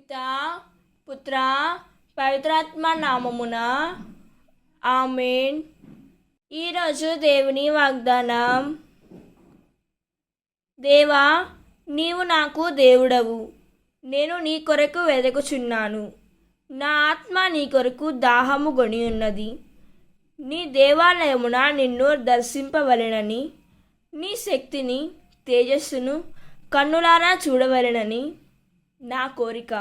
పితా పుత్ర పవిత్రాత్మ నామమున. ఆమెన్. ఈరోజు దేవుని వాగ్దానం. దేవా నీవు నాకు దేవుడవు. నేను నీ కొరకు వెదకుచున్నాను. నా ఆత్మ నీ కొరకు దాహము గొని ఉన్నది. నీ దేవాలయమున నిన్ను దర్శింపవలెనని నీ శక్తిని తేజస్సును కన్నులారా చూడవలెనని నా కోరిక.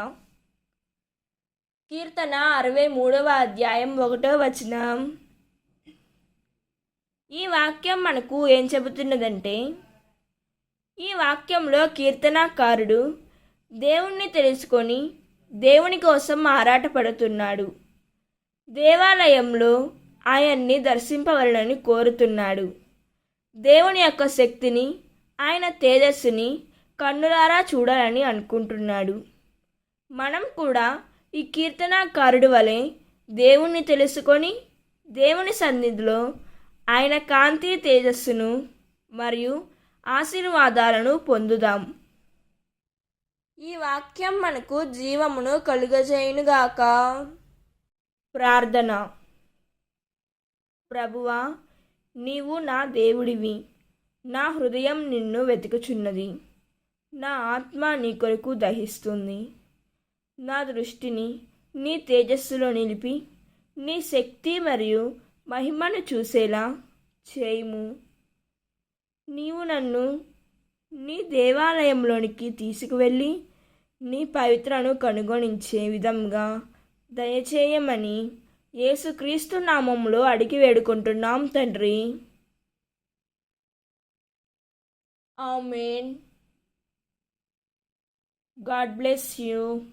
కీర్తన అరవై మూడవ అధ్యాయం ఒకటో వచనం. ఈ వాక్యం మనకు ఏం చెబుతున్నదంటే ఈ వాక్యంలో కీర్తనాకారుడు దేవుణ్ణి తెలుసుకొని దేవుని కోసం ఆరాటపడుతున్నాడు. దేవాలయంలో ఆయన్ని దర్శింపవలనని కోరుతున్నాడు. దేవుని యొక్క శక్తిని ఆయన తేజస్సుని కన్నులారా చూడాలని అనుకుంటున్నాడు. మనం కూడా ఈ కీర్తనాకారుడు వలె దేవుణ్ణి తెలుసుకొని దేవుని సన్నిధిలో ఆయన కాంతి తేజస్సును మరియు ఆశీర్వాదాలను పొందుదాం. ఈ వాక్యం మనకు జీవమును కలుగజేయునుగాక. ప్రార్థన. ప్రభువా నీవు నా దేవుడివి. నా హృదయం నిన్ను వెతుకుచున్నది. నా ఆత్మ నీ కొరకు దహిస్తుంది. నా దృష్టిని నీ తేజస్సులో నిలిపి నీ శక్తి మరియు మహిమను చూసేలా చేయుము. నీవు నన్ను నీ దేవాలయంలోనికి తీసుకువెళ్ళి నీ పవిత్రను కనుగొనించే విధంగా దయచేయమని యేసుక్రీస్తు నామంలో అడిగి వేడుకుంటున్నాం తండ్రి. ఆమెన్. God bless you.